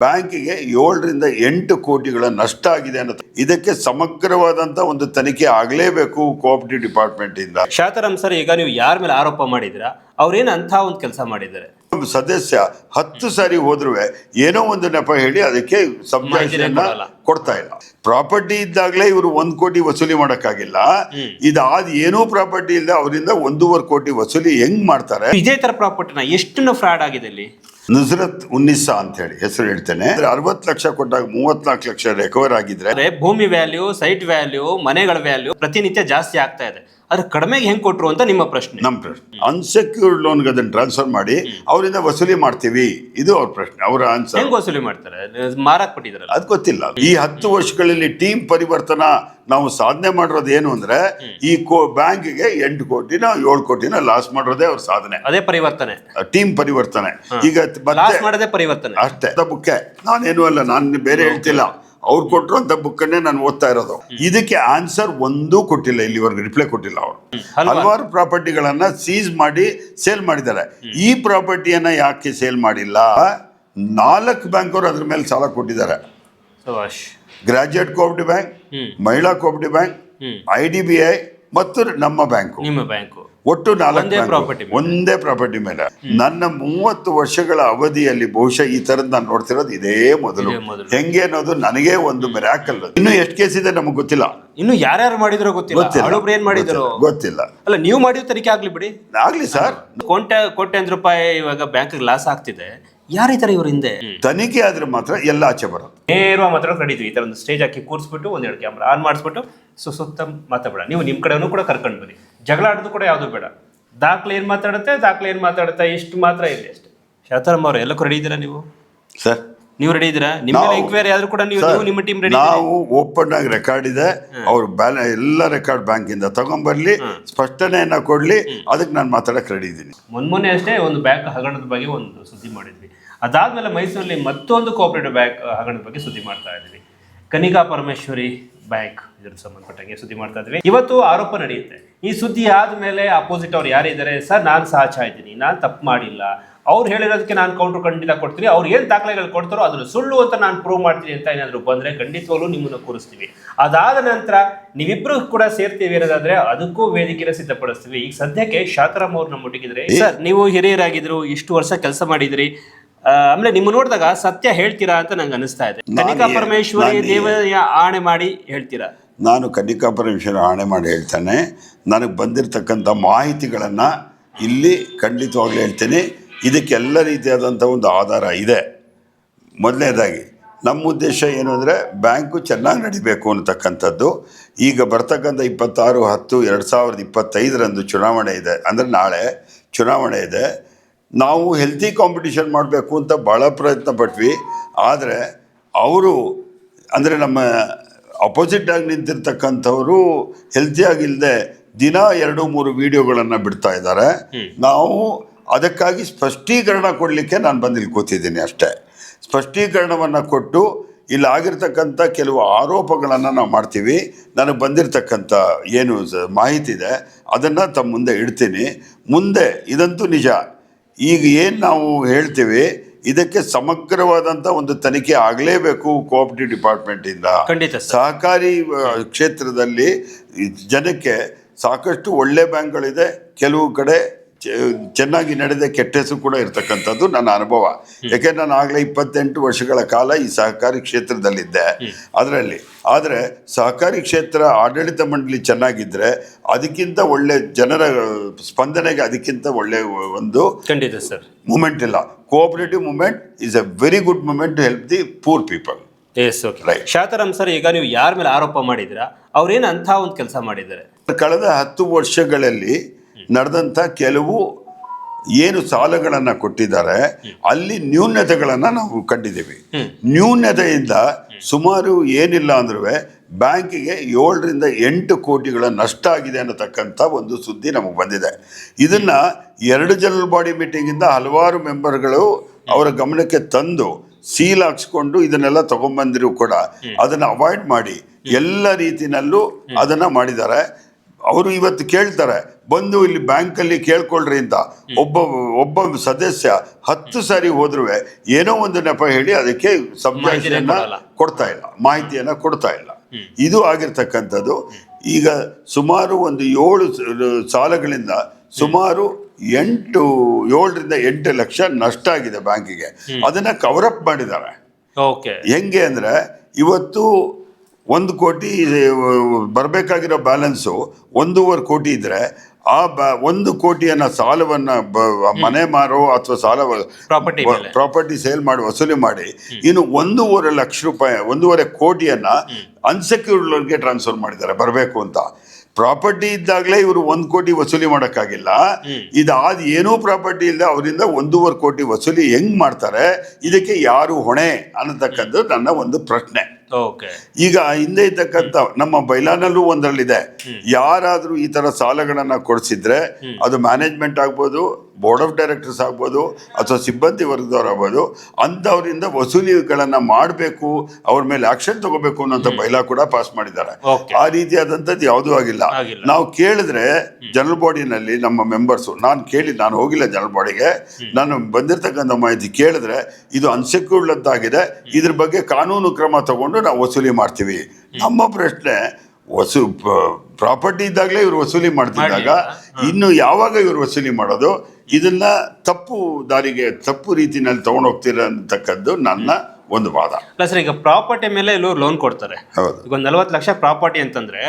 ಬ್ಯಾಂಕಿಗೆ ಏಳರಿಂದ ಎಂಟು ಕೋಟಿಗಳ ನಷ್ಟ ಆಗಿದೆ ಅನ್ನೋದು ಇದಕ್ಕೆ ಸಮಗ್ರವಾದಂತ ಒಂದು ತನಿಖೆ ಆಗಲೇಬೇಕು ಕೋಆಪರೇಟಿವ್ ಡಿಪಾರ್ಟ್ಮೆಂಟ್ ಇಂದ ಶಾತರಾಮ್ ಸರ್ ಈಗ ನೀವು ಯಾರ ಮೇಲೆ ಆರೋಪ ಮಾಡಿದ್ರ ಅವ್ರೇನು ಅಂತ ಒಂದು ಕೆಲಸ ಮಾಡಿದ್ದಾರೆ? ಒಬ್ಬ ಸದಸ್ಯ ಹತ್ತು ಸಾರಿ ಹೋದ್ರೂ ಏನೋ ಒಂದು ನೆಪ ಹೇಳಿ ಅದಕ್ಕೆ ಸಂಭಾಷಣೆಯನ್ನ. ಕೊಡ್ತಾ ಇಲ್ಲ. ಪ್ರಾಪರ್ಟಿ ಇದ್ದಾಗಲೇ ಇವರು ಒಂದ್ ಕೋಟಿ ವಸೂಲಿ ಮಾಡೋಕ್ಕಾಗಿಲ್ಲ. ಇದಾದ ಏನೂ ಪ್ರಾಪರ್ಟಿ ಇಲ್ಲ ಅವರಿಂದ ಒಂದೂವರೆ ಕೋಟಿ ವಸೂಲಿ ಹೆಂಗ್ ಮಾಡ್ತಾರೆ? ಇದೇ ತರ ಪ್ರಾಪರ್ಟಿನ ಎಷ್ಟು ಫ್ರಾಡ್ ಆಗಿದೆ ಇಲ್ಲಿ ನುಸ್ರತ್ ಉನ್ನಿಸಾ ಅಂತ ಹೇಳಿ ಹೆಸರು ಹೇಳ್ತೇನೆ. ಅರವತ್ ಲಕ್ಷ ಕೊಟ್ಟಾಗ ಮೂವತ್ನಾಲ್ಕು ಲಕ್ಷ ರಿಕವರ್ ಆಗಿದ್ರೆ ಭೂಮಿ ವ್ಯಾಲ್ಯೂ ಸೈಟ್ ವ್ಯಾಲ್ಯೂ ಮನೆಗಳ ವ್ಯಾಲ್ಯೂ ಪ್ರತಿನಿತ್ಯ ಜಾಸ್ತಿ ಆಗ್ತಾ ಇದೆ. ಅದ್ರ ಕಡಿಮೆಗೆ ಹೆಂಗ್ ಕೊಟ್ರು ಅಂತ ನಿಮ್ಮ ಪ್ರಶ್ನೆ. ನಮ್ಮ ಪ್ರಶ್ನೆ. ಅನ್ಸೆಕ್ಯೂರ್ಡ್ ಲೋನ್ ಅದನ್ನ ಟ್ರಾನ್ಸ್ಫರ್ ಮಾಡಿ ಅವರಿಂದ ವಸೂಲಿ ಮಾಡ್ತೀವಿ. ಇದು ಅವ್ರ ಪ್ರಶ್ನೆ ಅವರ ಆನ್ಸರ್ ಹೆಂಗ್ ವಸೂಲಿ ಮಾಡ್ತಾರೆ? ಮಾರಾಕ್ ಕೊಟ್ಟಿದ್ರಲ್ಲ. ಅದ್ ಗೊತ್ತಿಲ್ಲ. ಈ ಹತ್ತು ವರ್ಷಗಳಲ್ಲಿ ಟೀಮ್ ಪರಿವರ್ತನ ನಾವು ಸಾಧನೆ ಮಾಡಿರೋದು ಏನು ಅಂದ್ರೆ ಈ ಕೋ ಬ್ಯಾಂಕ್ಗೆ ಎಂಟು ಕೋಟಿನ ಏಳು ಕೋಟಿನ ಲಾಸ್ ಮಾಡಿರೋದೇ ಅವ್ರ ಸಾಧನೆ. ಅದೇ ಪರಿವರ್ತನೆ. ಟೀಮ್ ಪರಿವರ್ತನೆ. ಈಗ ಲಾಸ್ ಮಾಡದೆ ಪರಿವರ್ತನೆ. ಅಷ್ಟೇ. ಬುಕ್ಕೆ ನಾನೇನು ಅಲ್ಲ ನಾನು ಬೇರೆ ಹೇಳ್ತಿಲ್ಲ. ಅವ್ರು ಕೊಟ್ಟರು ಅಂತ ಬುಕ್ಕನ್ನೇ ನಾನು ಓದ್ತಾ ಇರೋದು. ಇದಕ್ಕೆ ಆನ್ಸರ್ ಒಂದೂ ಕೊಟ್ಟಿಲ್ಲ ಇಲ್ಲಿವರೆಗೂ ರಿಪ್ಲೈ ಕೊಟ್ಟಿಲ್ಲ ಅವರು. ಹಲ್ವಾರು. ಪ್ರಾಪರ್ಟಿಗಳನ್ನ ಸೀಸ್ ಮಾಡಿ ಸೇಲ್ ಮಾಡಿದ್ದಾರೆ. ಈ ಪ್ರಾಪರ್ಟಿಯನ್ನ ಯಾಕೆ ಸೇಲ್ ಮಾಡಿಲ್ಲ? ನಾಲ್ಕು ಬ್ಯಾಂಕ್ ಅವರು ಅದ್ರ ಮೇಲೆ ಸಾಲ ಕೊಟ್ಟಿದ್ದಾರೆ. Graduate cooperative bank. Mahila cooperative bank. I D B I ಮತ್ತು ನಮ್ಮ ಬ್ಯಾಂಕು ನಿಮ್ಮ ಬ್ಯಾಂಕು ಒಟ್ಟು ನಾಲ್ಕು ಒಂದೇ ಪ್ರಾಪರ್ಟಿ ಮೇಲೆ. ನನ್ನ ಮೂವತ್ತು ವರ್ಷಗಳ ಅವಧಿಯಲ್ಲಿ ಬಹುಶಃ ಈ ತರದ್ ನಾನು ನೋಡ್ತಿರೋದು ಇದೇ ಮೊದಲು. ಹೆಂಗೆ ಅನ್ನೋದು ನನಗೆ ಒಂದು ಮೆರಾಕಲ್ ಇನ್ನು ಎಷ್ಟು ಕೇಸ್ ಇದೆ ನಮಗೆ ಗೊತ್ತಿಲ್ಲ. ಇನ್ನು ಯಾರ್ಯಾರು ಮಾಡಿದ್ರು ಗೊತ್ತಿಲ್ಲ. ಏನ್ ಮಾಡಿದ್ರು? ಗೊತ್ತಿಲ್ಲ. ಗೊತ್ತಿಲ್ಲ. ಅಲ್ಲ ನೀವು ಮಾಡಿದ ತನಿಖೆ ಆಗ್ಲಿ ಬಿಡಿ. ಆಗ್ಲಿ ಸರ್ ಕೋಟೆ ಕೋಟ್ಯಾಂತರ ರೂಪಾಯಿ ಇವಾಗ ಬ್ಯಾಂಕ್ ಲಾಸ್ ಆಗ್ತಿದೆ. ಯಾರಿದ್ದಾರೆ ಇವ್ರ ಹಿಂದೆ? ತನಿಖೆ ಆದ್ರೆ ಮಾತ್ರ ಎಲ್ಲ ಆಚೆ ಬರೋದು. ನೇರವಾಗಿ ಮಾತ್ರ ಕಡಿದ್ವಿ ಈ ತರ ಒಂದು ಸ್ಟೇಜ್ ಹಾಕಿ ಕೂರಿಸ್ಬಿಟ್ಟು ಒಂದೆರಡು ಕ್ಯಾಮ್ರಾ ಆನ್ ಮಾಡಿಸ್ಬಿಟ್ಟು ಸೊ ಸುತ್ತ ಮಾತಾಡಬೇಡ. ನೀವು ನಿಮ್ಮ ಕಡೆನೂ ಕೂಡ ಕರ್ಕೊಂಡು ಬನ್ನಿ. ಜಗಳ ಆಡೋದು ಕೂಡ ಯಾವುದು ಬೇಡ. ದಾಖಲೆ ಏನ್ ಮಾತಾಡುತ್ತೆ ದಾಖಲೆ ಏನ್ ಮಾತಾಡುತ್ತೆ ಇಷ್ಟು ಮಾತ್ರ ಇದೆ ಅಷ್ಟೇ. ಶಾತಾರಮ್ಮ ಅವ್ರು ಎಲ್ಲಕ್ಕೂ ರೆಡಿ ಇದ್ದೀರಾ ನೀವು? ಸರ್. ನೀವು ರೆಡಿ ಇದ್ದೀರಾ? ನಿಮ್ಮ ನಾವು- ಎಂಕ್ವೈರಿ ಆದ್ರೂ ಕೂಡ ನೀವು ನಿಮ್ಮ ಟೀಮ್ ರೆಡಿ ನಾವು ಓಪನ್ ಆಗಿ ರೆಕಾರ್ಡ್ ಇದೆ. ಅವ್ರ ಬ್ಯಾಲೆನ್ಸ್ ಎಲ್ಲ ರೆಕಾರ್ಡ್ ಬ್ಯಾಂಕ್ ಇಂದ ತಗೊಂಡ್ಬರ್ಲಿ ಸ್ಪಷ್ಟನೆಯನ್ನ ಕೊಡ್ಲಿ ಅದಕ್ಕೆ ನಾನು ಮಾತಾಡಕ್ ರೆಡಿ ಇದ್ದೀನಿ. ಮೊನ್ನೆ ಅಷ್ಟೇ ಒಂದು ಬ್ಯಾಂಕ್ ಹಗರಣದ ಬಗ್ಗೆ ಒಂದು ಸುದ್ದಿ ಮಾಡಿದ್ವಿ. ಅದಾದ್ಮೇಲೆ ಮೈಸೂರಲ್ಲಿ ಮತ್ತೊಂದು ಕೋಆಪರೇಟಿವ್ ಬ್ಯಾಂಕ್ ಹಗರಣದ ಬಗ್ಗೆ ಸುದ್ದಿ ಮಾಡ್ತಾ ಇದ್ದೀವಿ. ಕನಿಕಾ ಪರಮೇಶ್ವರಿ ಬ್ಯಾಂಕ್ ಇದ್ರ ಸಂಬಂಧಪಟ್ಟಂಗೆ ಸುದ್ದಿ ಮಾಡ್ತಾ ಇದ್ವಿ ಇವತ್ತು ಆರೋಪ ನಡೆಯುತ್ತೆ. ಈ ಸುದ್ದಿ ಆದ್ಮೇಲೆ ಅಪೋಸಿಟ್ ಅವ್ರು ಯಾರಿದ್ದಾರೆ? ಸರ್ ನಾನು ಸಾಚಾ ಇದ್ದೀನಿ. ನಾನು ತಪ್ಪು ಮಾಡಿಲ್ಲ. ಅವ್ರು ಹೇಳಿರೋದಕ್ಕೆ ನಾನು ಕೌಂಟರ್ ಖಂಡಿತ ಕೊಡ್ತೀನಿ. ಅವ್ರು ಏನು ದಾಖಲೆಗಳು ಕೊಡ್ತಾರೋ ಅದನ್ನು ಸುಳ್ಳು ಅಂತ ನಾನು ಪ್ರೂವ್ ಮಾಡ್ತೀನಿ ಅಂತ ಏನಾದ್ರು ಬಂದ್ರೆ ಖಂಡಿತವಾಗ್ಲೂ ನಿಮ್ಮನ್ನು ಕೂರಿಸ್ತೀವಿ. ಅದಾದ ನಂತರ ನೀವಿಬ್ರು ಕೂಡ ಸೇರ್ತೀವಿ ಅನ್ನೋದಾದ್ರೆ ಅದಕ್ಕೂ ವೇದಿಕೆನ ಸಿದ್ಧಪಡಿಸ್ತೀವಿ. ಈಗ ಸದ್ಯಕ್ಕೆ ಶಾತರಾಮ್ ಅವ್ರು ನಮ್ಮೊಟ್ಟಿಗಿದ್ರೆ ಸರ್ ನೀವು ಹಿರಿಯರಾಗಿದ್ರು ಇಷ್ಟು ವರ್ಷ ಕೆಲಸ ಮಾಡಿದ್ರಿ. ಆಮೇಲೆ ನಿಮ್ಮ ನೋಡಿದಾಗ ಸತ್ಯ ಹೇಳ್ತೀರಾ ಅಂತ ನಂಗೆ ಅನಿಸ್ತಾ ಇದೆ. ಕನಿಕಾ ಪರಮೇಶ್ವರಿ ನಾನು ದೇವ ಆಣೆ ಮಾಡಿ ಹೇಳ್ತೀರಾ? ನಾನು ಕನಿಕಾ ಪರಮೇಶ್ವರ ಆಣೆ ಮಾಡಿ ಹೇಳ್ತಾನೆ. ನನಗೆ ಬಂದಿರತಕ್ಕಂಥ ಮಾಹಿತಿಗಳನ್ನು ಇಲ್ಲಿ ಖಂಡಿತವಾಗ್ಲೂ ಹೇಳ್ತೀನಿ. ಇದಕ್ಕೆಲ್ಲ ರೀತಿಯಾದಂಥ ಒಂದು ಆಧಾರ ಇದೆ. ಮೊದಲನೇದಾಗಿ ನಮ್ಮ ಉದ್ದೇಶ ಏನು ಅಂದರೆ ಬ್ಯಾಂಕು ಚೆನ್ನಾಗಿ ನಡಿಬೇಕು ಅನ್ನತಕ್ಕಂಥದ್ದು. ಈಗ ಬರ್ತಕ್ಕಂಥ ಇಪ್ಪತ್ತಾರು ಹತ್ತು ಎರಡು ಸಾವಿರದ ಇಪ್ಪತ್ತೈದರಂದು ಚುನಾವಣೆ ಇದೆ. ಅಂದರೆ ನಾಳೆ ಚುನಾವಣೆ ಇದೆ. ನಾವು ಹೆಲ್ತಿ ಕಾಂಪಿಟಿಷನ್ ಮಾಡಬೇಕು ಅಂತ ಭಾಳ ಪ್ರಯತ್ನ ಪಟ್ವಿ. ಆದರೆ ಅವರು ಅಂದರೆ ನಮ್ಮ ಅಪೋಸಿಟಾಗಿ ಆಗಿ ನಿಂತಿರ್ತಕ್ಕಂಥವ್ರು ಹೆಲ್ತಿಯಾಗಿಲ್ಲದೆ ದಿನ ಎರಡು ಮೂರು ವಿಡಿಯೋಗಳನ್ನು ಬಿಡ್ತಾ ಇದ್ದಾರೆ ನಾವು ಅದಕ್ಕಾಗಿ ಸ್ಪಷ್ಟೀಕರಣ ಕೊಡಲಿಕ್ಕೆ ನಾನು ಬಂದು ಇಲ್ಲಿ ಕೂತಿದ್ದೀನಿ ಅಷ್ಟೇ. ಸ್ಪಷ್ಟೀಕರಣವನ್ನು ಕೊಟ್ಟು ಇಲ್ಲಿ ಆಗಿರ್ತಕ್ಕಂಥ ಕೆಲವು ಆರೋಪಗಳನ್ನು ನಾವು ಮಾಡ್ತೀವಿ. ನನಗೆ ಬಂದಿರತಕ್ಕಂಥ ಏನು ಮಾಹಿತಿ ಇದೆ. ಅದನ್ನು ತಮ್ಮ ಮುಂದೆ ಇಡ್ತೀನಿ. ಮುಂದೆ ಇದಂತೂ ನಿಜ. ಈಗ ಏನು ನಾವು ಹೇಳ್ತೀವಿ ಇದಕ್ಕೆ ಸಮಗ್ರವಾದಂಥ ಒಂದು ತನಿಖೆ ಆಗಲೇಬೇಕು ಕೋಆಪರೇಟಿವ್ ಡಿಪಾರ್ಟ್ಮೆಂಟಿಂದ ಖಂಡಿತ ಸರ್. ಸಹಕಾರಿ ಆ, ಕ್ಷೇತ್ರದಲ್ಲಿ ಈ ಜನಕ್ಕೆ ಸಾಕಷ್ಟು ಒಳ್ಳೆ ಬ್ಯಾಂಕ್ಗಳಿದೆ ಕೆಲವು ಕಡೆ ಚೆನ್ನಾಗಿ ನಡೆದ ಕೆಟ್ಟ ಹೆಸರು ಕೂಡ ಇರತಕ್ಕಂಥದ್ದು ನನ್ನ ಅನುಭವ. ಯಾಕೆ ನಾನು ಆಗಲೇ ಇಪ್ಪತ್ತೆಂಟು ವರ್ಷಗಳ ಕಾಲ ಈ ಸಹಕಾರಿ ಕ್ಷೇತ್ರದಲ್ಲಿದ್ದೆ. ಅದರಲ್ಲಿ ಆದರೆ ಸಹಕಾರಿ ಕ್ಷೇತ್ರ ಆಡಳಿತ ಮಂಡಳಿ ಚೆನ್ನಾಗಿದ್ದರೆ ಅದಕ್ಕಿಂತ ಒಳ್ಳೆ ಜನರ ಸ್ಪಂದನೆಗೆ ಅದಕ್ಕಿಂತ ಒಳ್ಳೆ ಒಂದು ಖಂಡಿತ ಸರ್. ಮೂಮೆಂಟ್ ಇಲ್ಲ. Cooperative moment is a very good moment to help the poor people. Yes okay. Right. Shantaram sir ಈಗ ನೀವು ಯಾರ ಮೇಲೆ ಆರೋಪ ಮಾಡಿದ್ರ ಅವ್ರೇನು ಅಂಥ ಒಂದು ಕೆಲಸ ಮಾಡಿದ್ದಾರೆ? ಕಳೆದ ಹತ್ತು ವರ್ಷಗಳಲ್ಲಿ ನಡೆದಂಥ ಕೆಲವು ಏನು ಸಾಲಗಳನ್ನು ಕೊಟ್ಟಿದ್ದಾರೆ ಅಲ್ಲಿ ನ್ಯೂನತೆಗಳನ್ನು ನಾವು ಕಂಡಿದ್ದೀವಿ. ನ್ಯೂನತೆಯಿಂದ ಸುಮಾರು ಏನಿಲ್ಲ ಅಂದ್ರೂ ಬ್ಯಾಂಕಿಗೆ ಏಳರಿಂದ ಎಂಟು ಕೋಟಿಗಳ ನಷ್ಟ ಆಗಿದೆ ಅನ್ನತಕ್ಕಂಥ ಒಂದು ಸುದ್ದಿ ನಮಗೆ ಬಂದಿದೆ. ಇದನ್ನು ಎರಡು ಜನರಲ್ ಬಾಡಿ ಮೀಟಿಂಗಿಂದ ಹಲವಾರು ಮೆಂಬರ್ಗಳು ಅವರ ಗಮನಕ್ಕೆ ತಂದು ಸೀಲ್ ಹಾಕ್ಸ್ಕೊಂಡು ಇದನ್ನೆಲ್ಲ ತಗೊಂಬಂದಿರು ಕೂಡ. ಅದನ್ನು ಅವಾಯ್ಡ್ ಮಾಡಿ. ಎಲ್ಲ ರೀತಿನಲ್ಲೂ ಅದನ್ನು ಮಾಡಿದ್ದಾರೆ. ಅವರು ಇವತ್ತು ಕೇಳ್ತಾರೆ ಬಂದು ಇಲ್ಲಿ ಬ್ಯಾಂಕಲ್ಲಿ ಕೇಳ್ಕೊಳ್ರಿ ಅಂತ. ಒಬ್ಬ ಒಬ್ಬ ಸದಸ್ಯ ಹತ್ತು ಸಾರಿ ಹೋದ್ರೂ ಏನೋ ಒಂದು ನೆಪ ಹೇಳಿ ಅದಕ್ಕೆ ಸಂಭಾಷಣೆಯನ್ನ ಕೊಡ್ತಾ ಇಲ್ಲ ಮಾಹಿತಿಯನ್ನ ಕೊಡ್ತಾ ಇಲ್ಲ. ಇದು ಆಗಿರ್ತಕ್ಕಂಥದ್ದು. ಈಗ ಸುಮಾರು ಒಂದು ಏಳು ಸಾಲಗಳಿಂದ ಸುಮಾರು ಎಂಟು ಏಳರಿಂದ ಎಂಟು ಲಕ್ಷ ನಷ್ಟ ಆಗಿದೆ ಬ್ಯಾಂಕಿಗೆ. ಅದನ್ನ ಕವರಪ್ ಮಾಡಿದ್ದಾರೆ. ಹೆಂಗೆ ಅಂದ್ರೆ ಇವತ್ತು ಒಂದು ಕೋಟಿ ಬರಬೇಕಾಗಿರೋ ಬ್ಯಾಲೆನ್ಸು ಒಂದೂವರೆ ಕೋಟಿ ಇದ್ದರೆ ಆ ಬ ಒಂದು ಕೋಟಿಯನ್ನ ಸಾಲವನ್ನ ಬ- ಮನೆ ಮಾರೋ ಅಥವಾ ಸಾಲ ಪ್ರಾಪರ್ಟಿ ಪ್ರಾಪರ್ಟಿ ಸೇಲ್ ಮಾಡಿ ವಸೂಲಿ ಮಾಡಿ ಇನ್ನು ಒಂದೂವರೆ ಲಕ್ಷ ರೂಪಾಯಿ ಒಂದೂವರೆ ಕೋಟಿಯನ್ನ ಅನ್ಸೆಕ್ಯೂರ್ಡ್ ಲೋನ್ಗೆ ಟ್ರಾನ್ಸ್ಫರ್ ಮಾಡಿದ್ದಾರೆ ಬರಬೇಕು ಅಂತ. ಪ್ರಾಪರ್ಟಿ ಇದ್ದಾಗಲೇ ಇವರು ಒಂದು ಕೋಟಿ ವಸೂಲಿ ಮಾಡೋಕ್ಕಾಗಿಲ್ಲ. ಇದಾದ ಏನೂ ಪ್ರಾಪರ್ಟಿ ಇಲ್ಲದೆ ಅವರಿಂದ ಒಂದೂವರೆ ಕೋಟಿ ವಸೂಲಿ ಹೆಂಗ್ ಮಾಡ್ತಾರೆ ಇದಕ್ಕೆ ಯಾರು ಹೊಣೆ ಅನ್ನತಕ್ಕಂಥದ್ದು ನನ್ನ ಒಂದು ಪ್ರಶ್ನೆ. ಈಗ ಹಿಂದೆ ಇದ್ದಕ್ಕಂತ ನಮ್ಮ ಬೈಲಾನಲ್ಲೂ ಒಂದರಲ್ಲಿದೆ. ಯಾರಾದರೂ ಈ ತರ ಸಾಲಗಳನ್ನ ಕೊಡಿಸಿದ್ರೆ ಅದು ಮ್ಯಾನೇಜ್ಮೆಂಟ್ ಆಗ್ಬೋದು ಬೋರ್ಡ್ ಆಫ್ ಡೈರೆಕ್ಟರ್ಸ್ ಆಗ್ಬೋದು ಅಥವಾ ಸಿಬ್ಬಂದಿ ವರ್ಗದವ್ರು ಆಗ್ಬೋದು ಅಂಥವರಿಂದ ವಸೂಲಿಗಳನ್ನು ಮಾಡಬೇಕು ಅವ್ರ ಮೇಲೆ ಆಕ್ಷನ್ ತಗೋಬೇಕು ಅನ್ನೋಂಥ ಬೈಲಾ ಕೂಡ ಪಾಸ್ ಮಾಡಿದ್ದಾರೆ. ಆ ರೀತಿಯಾದಂಥದ್ದು ಯಾವುದೂ ಆಗಿಲ್ಲ. ನಾವು ಕೇಳಿದ್ರೆ ಜನರಲ್ ಬಾಡಿನಲ್ಲಿ ನಮ್ಮ ಮೆಂಬರ್ಸು ನಾನು ಕೇಳಿ ನಾನು ಹೋಗಿಲ್ಲ ಜನರಲ್ ಬಾಡಿಗೆ ನಾನು ಬಂದಿರತಕ್ಕಂಥ ಮಾಹಿತಿ ಕೇಳಿದ್ರೆ ಇದು ಅನ್ಸೆಕ್ಯೂರ್ಡ್ ಅಂತಾಗಿದೆ. ಇದ್ರ ಬಗ್ಗೆ ಕಾನೂನು ಕ್ರಮ ತಗೊಂಡು ನಾವು ವಸೂಲಿ ಮಾಡ್ತೀವಿ. ನಮ್ಮ ಪ್ರಶ್ನೆ ವಸೂ ಪ್ರಾಪರ್ಟಿ ಇದ್ದಾಗಲೇ ಇವರು ವಸೂಲಿ ಮಾಡ್ತಿದ್ದಾಗ ಇನ್ನು ಯಾವಾಗ ಇವರು ವಸೂಲಿ ಮಾಡೋದು? ಇದನ್ನ ತಪ್ಪು ದಾರಿಗೆ ತಪ್ಪು ರೀತಿನಲ್ಲಿ ತಗೊಂಡೋಗ್ತಿರತಕ್ಕದ್ದು ನನ್ನ ಒಂದು ವಾದ. ಸರ್ ಈಗ ಪ್ರಾಪರ್ಟಿ ಮೇಲೆ ಇಲ್ಲೂ ಲೋನ್ ಕೊಡ್ತಾರೆ. ಹೌದು. ಈಗ ಒಂದು ನಲ್ವತ್ತು ಲಕ್ಷ ಪ್ರಾಪರ್ಟಿ ಅಂತಂದ್ರೆ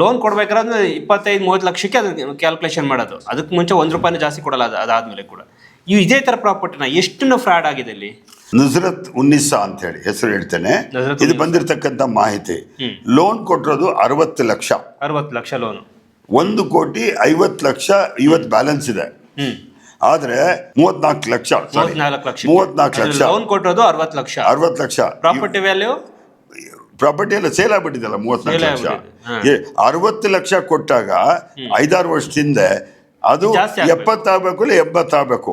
ಲೋನ್ ಕೊಡ್ಬೇಕಾದ್ರೆ ಇಪ್ಪತ್ತೈದು ಮೂವತ್ತು ಲಕ್ಷಕ್ಕೆ ಅದನ್ನ ಕ್ಯಾಲ್ಕುಲೇಷನ್ ಮಾಡೋದು. ಅದಕ್ಕೆ ಮುಂಚೆ ಒಂದು ರೂಪಾಯಿನ ಜಾಸ್ತಿ ಕೊಡಲ್ಲ ಅದು ಅದಾದ್ಮೇಲೆ ಕೂಡ. ಇವು ಇದೇ ಥರ ಪ್ರಾಪರ್ಟಿನ ಎಷ್ಟು ಫ್ರಾಡ್ ಆಗಿದೆ ಇಲ್ಲಿ? ನುಸ್ರತ್ ಉನ್ನಿಸಾ ಅಂತ ಹೇಳಿ ಹೆಸರು ಹೇಳ್ತೇನೆ. ಇದು ಬಂದಿರತಕ್ಕಂತ ಮಾಹಿತಿ. ಲೋನ್ ಕೊಟ್ಟಿರೋದು ಅರವತ್ತು ಲಕ್ಷ. ಅರವತ್ತು ಲಕ್ಷ ಲೋನ್. ಒಂದು ಕೋಟಿ ಐವತ್ತು ಲಕ್ಷ ಇವತ್ತು ಬ್ಯಾಲೆನ್ಸ್ ಇದೆ. ಆದ್ರೆ ಮೂವತ್ನಾಲ್ಕು ಲಕ್ಷ ಮೂವತ್ನಾಲ್ಕು ಲಕ್ಷ. ಲೋನ್ ಕೊಟ್ಟಿರೋದು ಅರವತ್ತು ಲಕ್ಷ. ಅರವತ್ತು ಲಕ್ಷ. ಪ್ರಾಪರ್ಟಿ ವ್ಯಾಲ್ಯೂ ಪ್ರಾಪರ್ಟಿ ಎಲ್ಲ ಸೇಲ್ ಆಗ್ಬಿಟ್ಟಿದಲ್ಲ ಮೂವತ್ನಾಲ್ಕು ಲಕ್ಷ. ಆಗ್ಬಿಟ್ಟಿದೆ, ಅರವತ್ತು ಲಕ್ಷ ಕೊಟ್ಟಾಗ ಐದಾರು ವರ್ಷದಿಂದ ಅದು. ಎಪ್ಪತ್ತಾಗಬೇಕು ಇಲ್ಲ ಎಂಬತ್ತಾಗಬೇಕು.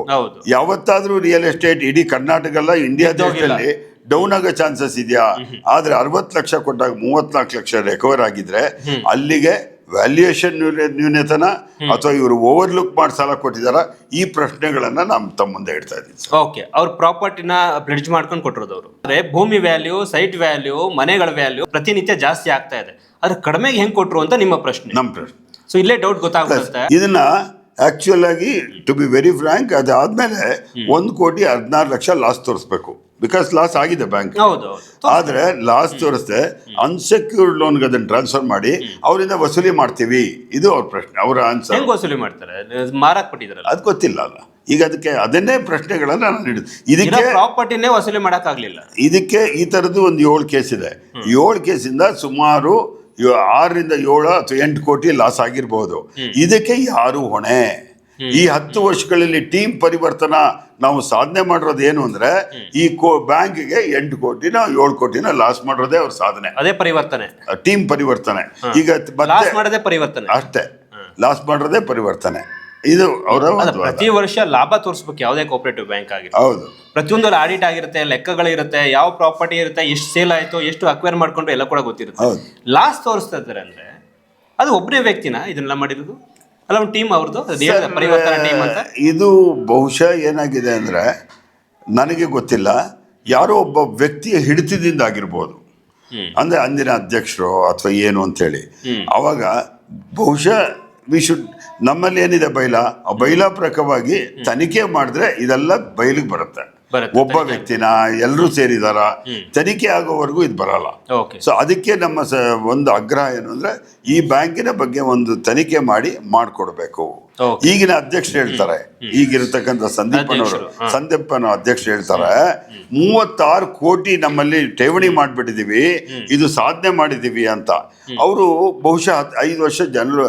ಯಾವತ್ತಾದ್ರೂ ರಿಯಲ್ ಎಸ್ಟೇಟ್ ಇಡೀ ಕರ್ನಾಟಕ ಅಲ್ಲ ಇಂಡಿಯಾ. ದೇಶದಲ್ಲಿ ಡೌನ್ ಆಗೋ ಚಾನ್ಸಸ್ ಇದೆಯಾ? ಆದ್ರೆ ಅರವತ್ತು ಲಕ್ಷ ಕೊಟ್ಟಾಗ ಮೂವತ್ನಾಲ್ಕು ಲಕ್ಷ ರೆಕವರ್ ಆಗಿದ್ರೆ ಅಲ್ಲಿಗೆ ವ್ಯಾಲ್ಯೂಯೇಷನ್ ನ್ಯೂನತನ ಅಥವಾ ಇವರು ಓವರ್ಲುಕ್ ಮಾಡಿ ಸಾಲ ಕೊಟ್ಟಿದಾರ ಈ ಪ್ರಶ್ನೆಗಳನ್ನ ನಮ್ ತಮ್ಮ ಮುಂದೆ ಇಡ್ತಾ ಇದ್ದೀವಿ. ಓಕೆ ಅವ್ರ ಪ್ರಾಪರ್ಟಿನ ಬ್ರಿಡ್ಜ್ ಮಾಡ್ಕೊಂಡು ಕೊಟ್ಟಿರೋದು ಅವರು ಅಂದ್ರೆ ಭೂಮಿ ವ್ಯಾಲ್ಯೂ ಸೈಟ್ ವ್ಯಾಲ್ಯೂ ಮನೆಗಳ ವ್ಯಾಲ್ಯೂ ಪ್ರತಿನಿತ್ಯ ಜಾಸ್ತಿ ಆಗ್ತಾ ಇದೆ. ಆದ್ರೆ ಕಡಿಮೆಗೆ ಹೆಂಗ್ ಕೊಟ್ರು ಅಂತ ನಿಮ್ಮ ಪ್ರಶ್ನೆ. ನಮ್ ಪ್ರಶ್ನೆ. ಸೊ ಇಲ್ಲೇ ಡೌಟ್ ಗೊತ್ತಾಗ್ಬಿಡುತ್ತೆ. ಇದನ್ನ ಆಕ್ಚುಯಲ್ ಆಗಿ ಟು ಬಿ ವೆರಿ ಫ್ರಾಂಕ್ ಅದಾದ್ಮೇಲೆ ಒಂದು ಕೋಟಿ ಹದಿನಾರು ಲಕ್ಷ ಲಾಸ್ ತೋರಿಸ್ಬೇಕು. ಬಿಕಾಸ್ ಲಾಸ್ ಆಗಿದೆ ಬ್ಯಾಂಕ್ ಆದ್ರೆ ಲಾಸ್ ತೋರಿಸ್ದೆ ಅನ್ಸೆಕ್ಯೂರ್ಡ್ ಲೋನ್ ಅದನ್ನ ಟ್ರಾನ್ಸ್ಫರ್ ಮಾಡಿ ಅವರಿಂದ ವಸೂಲಿ ಮಾಡ್ತೀವಿ. ಇದು ಅವ್ರ ಪ್ರಶ್ನೆ ಅವರ ಆನ್ಸರ್ ಹೆಂಗ್ ವಸೂಲಿ ಮಾಡ್ತಾರೆ? ಮಾರಾಕ್ ಕೊಟ್ಟಿದ್ದಾರೆ ಅದು ಗೊತ್ತಿಲ್ಲ ಅಲ್ಲ. ಈಗ ಅದಕ್ಕೆ ಅದನ್ನೇ ಪ್ರಶ್ನೆಗಳನ್ನ ನಾನು ಹಿಡಿದು ಇದಕ್ಕೆ ಪ್ರಾಪರ್ಟಿನೇ ವಸೂಲಿ ಮಾಡಕ್ಕಾಗ್ಲಿಲ್ಲ ಇದಕ್ಕೆ ಈ ಥರದ್ದು ಒಂದು ಏಳು ಕೇಸ್ ಇದೆ. ಏಳು ಕೇಸಿಂದ ಸುಮಾರು ಆರರಿಂದ ಏಳು ಅಥವಾ ಎಂಟು ಕೋಟಿ ಲಾಸ್ ಆಗಿರ್ಬೋದು. ಇದಕ್ಕೆ ಯಾರು ಹೊಣೆ? ಈ ಹತ್ತು ವರ್ಷಗಳಲ್ಲಿ ಟೀಮ್ ಪರಿವರ್ತನ ನಾವು ಸಾಧನೆ ಮಾಡಿರೋದು ಏನು ಅಂದ್ರೆ ಈ ಕೋ ಬ್ಯಾಂಕ್ಗೆ ಎಂಟು ಕೋಟಿನ ಏಳು ಕೋಟಿನ ಲಾಸ್ ಮಾಡಿರೋದೇ ಅವ್ರ ಸಾಧನೆ. ಅದೇ ಪರಿವರ್ತನೆ. ಟೀಮ್ ಪರಿವರ್ತನೆ. ಈಗ ಮಾಡದೆ ಪರಿವರ್ತನೆ. ಅಷ್ಟೇ. ಲಾಸ್ ಮಾಡಿರೋದೇ ಪರಿವರ್ತನೆ. ಇದು ಅವರ. ಪ್ರತಿ ವರ್ಷ ಲಾಭ ತೋರಿಸ್ಬೇಕು ಯಾವುದೇ ಕೋಪರೇಟಿವ್ ಬ್ಯಾಂಕ್ ಆಗಿ ಹೌದು. ಪ್ರತಿಯೊಂದು ಆಡಿಟ್ ಆಗಿರುತ್ತೆ ಲೆಕ್ಕಗಳಿರುತ್ತೆ ಯಾವ ಪ್ರಾಪರ್ಟಿ ಇರುತ್ತೆ ಎಷ್ಟು ಸೇಲ್ ಆಯಿತು ಎಷ್ಟು ಅಕ್ವೈರ್ ಮಾಡ್ಕೊಂಡು ಎಲ್ಲ ಕೂಡ ಗೊತ್ತಿರುತ್ತೆ. ಲಾಸ್ ತೋರಿಸ್ತಾ ಇದ್ದಾರೆ ಅಂದ್ರೆ ಅದು ಒಬ್ಬನೇ ವ್ಯಕ್ತಿನ ಇದನ್ನೆಲ್ಲ ಮಾಡಿರೋದು? ಅಲ್ಲ ಒಂದು ಟೀಮ್ ಅವ್ರದ್ದು ಪರಿವರ್ತನಾ ಟೀಮ್ ಅಂತ? ಇದು ಬಹುಶಃ ಏನಾಗಿದೆ ಅಂದ್ರೆ ನನಗೆ ಗೊತ್ತಿಲ್ಲ ಯಾರೋ ಒಬ್ಬ ವ್ಯಕ್ತಿಯ ಹಿಡಿತದಿಂದ ಆಗಿರ್ಬೋದು. ಅಂದರೆ ಅಂದ್ರೆ ಅಂದಿನ ಅಧ್ಯಕ್ಷರು ಅಥವಾ ಏನು ಅಂತೇಳಿ ಅವಾಗ ಬಹುಶಃ ವಿ ಶುಡ್ ನಮ್ಮಲ್ಲಿ ಏನಿದೆ ಬೈಲ ಆ ಬೈಲ ಪ್ರಕವಾಗಿ ತನಿಖೆ ಮಾಡಿದ್ರೆ ಇದೆಲ್ಲ ಬಯಲಿಗೆ ಬರುತ್ತೆ ಬರುತ್ತೆ, ಒಬ್ಬ ವ್ಯಕ್ತಿನ ಎಲ್ಲರೂ ಸೇರಿದಾರ ತನಿಖೆ ಆಗೋವರೆಗೂ ಇದು ಬರಲ್ಲ. ಓಕೆ ಸೊ ಅದಕ್ಕೆ ನಮ್ಮ ಸ ಒಂದು ಆಗ್ರಹ ಏನು ಅಂದ್ರೆ ಈ ಬ್ಯಾಂಕಿನ ಬಗ್ಗೆ ಒಂದು ತನಿಖೆ ಮಾಡಿ ಮಾಡಿಕೊಡ್ಬೇಕು. ಈಗಿನ ಅಧ್ಯಕ್ಷ ಹೇಳ್ತಾರೆ ಈಗಿರತಕ್ಕಂಥ ಸಂದೀಪನವರು ಅಧ್ಯಕ್ಷ ಸಂದೀಪನ ಅಧ್ಯಕ್ಷರು ಹೇಳ್ತಾರೆ ಮೂವತ್ತಾರು ಕೋಟಿ ನಮ್ಮಲ್ಲಿ ಠೇವಣಿ ಮಾಡ್ಬಿಟ್ಟಿದೀವಿ ಇದು ಸಾಧನೆ ಮಾಡಿದೀವಿ ಅಂತ. ಅವರು ಬಹುಶಃ ಐದು ವರ್ಷ ಜನರು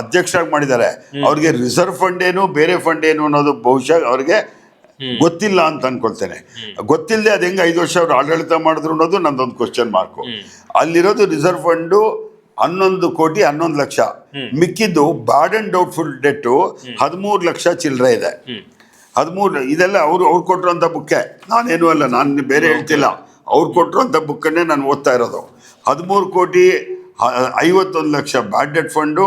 ಅಧ್ಯಕ್ಷರಾಗಿ ಮಾಡಿದ್ದಾರೆ. ಅವ್ರಿಗೆ ರಿಸರ್ವ್ ಫಂಡ್ ಏನು ಬೇರೆ ಫಂಡ್ ಏನು ಅನ್ನೋದು ಬಹುಶಃ ಅವ್ರಿಗೆ ಗೊತ್ತಿಲ್ಲ ಅಂತ ಅನ್ಕೊಳ್ತೇನೆ. ಗೊತ್ತಿಲ್ಲದೆ ಅದು ಹೆಂಗೆ ಐದು ವರ್ಷ ಅವ್ರು ಆಡಳಿತ ಮಾಡಿದ್ರು ಅನ್ನೋದು ನಂದೊಂದು ಕ್ವಶನ್ ಮಾರ್ಕು ಅಲ್ಲಿರೋದು ರಿಸರ್ವ್ ಫಂಡು ಹನ್ನೊಂದು ಕೋಟಿ ಹನ್ನೊಂದು ಲಕ್ಷ. ಮಿಕ್ಕಿದ್ದು ಬ್ಯಾಡ್ ಅಂಡ್ ಡೌಟ್ಫುಲ್ ಡೆಟ್ಟು ಹದಿಮೂರು ಲಕ್ಷ ಚಿಲ್ಲರೆ ಇದೆ. ಹದಿಮೂರು ಇದೆಲ್ಲ ಅವರು ಅವ್ರು ಕೊಟ್ಟಿರೋಂಥ ಬುಕ್ಕೆ ನಾನೇನು ಅಲ್ಲ ನಾನು ಬೇರೆ ಹೇಳ್ತಿಲ್ಲ. ಅವ್ರು ಕೊಟ್ಟಿರೋಂಥ ಬುಕ್ಕನ್ನೇ ನಾನು ಓದ್ತಾ ಇರೋದು. ಹದಿಮೂರು ಕೋಟಿ ಐವತ್ತೊಂದು ಲಕ್ಷ ಬ್ಯಾಡೆಡ್ ಫಂಡು